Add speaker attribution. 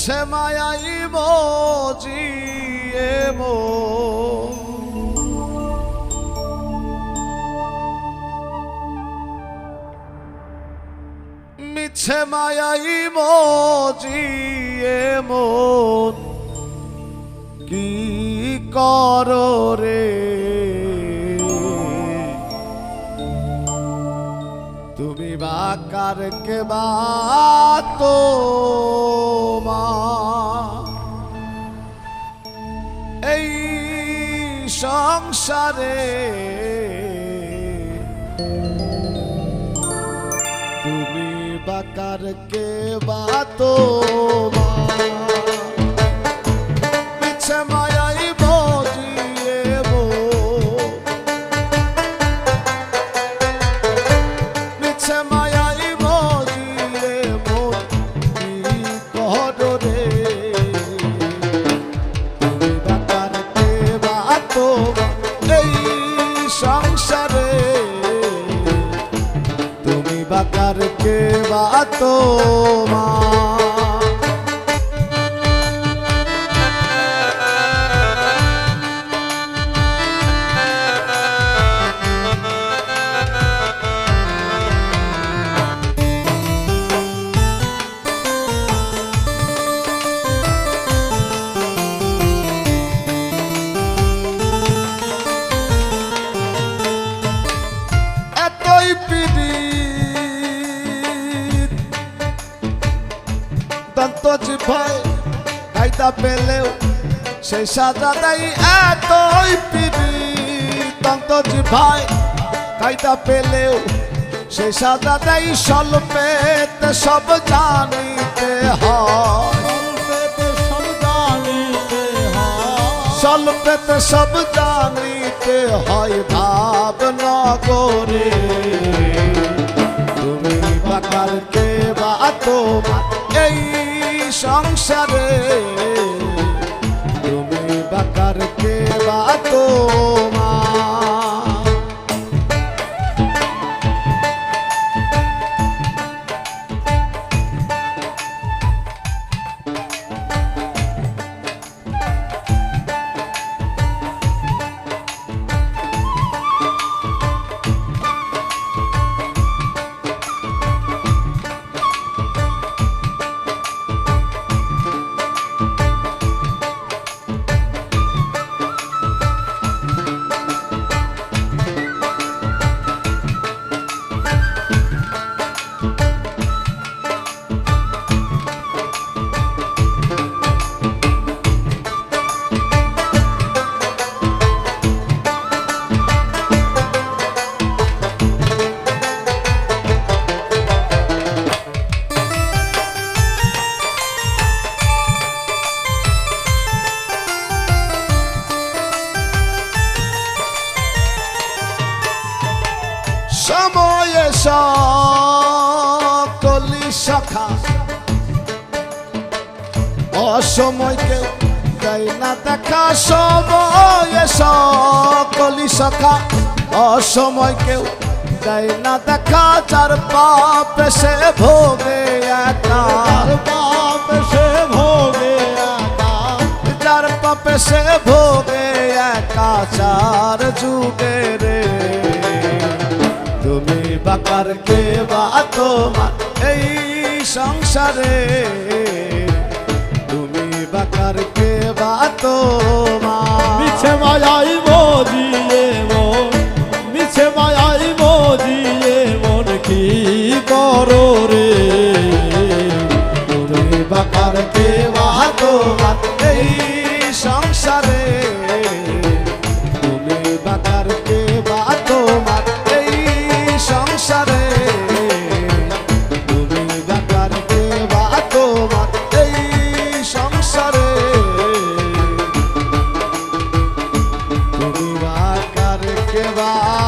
Speaker 1: মিছে মায়াই মজিয়ে মিছে মায়াই মজিয়ে মন কি করো রে বাতো মা এই সংসারে তুমি বাকার কে বাতো তুমি বাকার কে বাতো খাইতা পেলেও সেই সাজা দেয় এতই পিড়িত দন্ত ভাই খাইতা পেলেও সেই সাজা দেয় স্বল্পেতে সব জানিতে স্বল্পেতে সব জানিতে হয়। ভাব নগরে তুমি বাকার কে বা তোমার এই সংসারে। তুমি বাকার কে বা তোমার সময়ে সকলি সখা অসময় কেউ দেয় না দেখা সময়ে সকলি সখা অসময় কেউ দেয় না দেখা যার পাপ সে ভোগে একা। যার পাপে সে ভোগে একা। চার যুগে রে বাকার কে বা তোমার এই সংসারে। তুমি বাকার কে বা তোমার।
Speaker 2: মিছে মায়াই মজি বাবা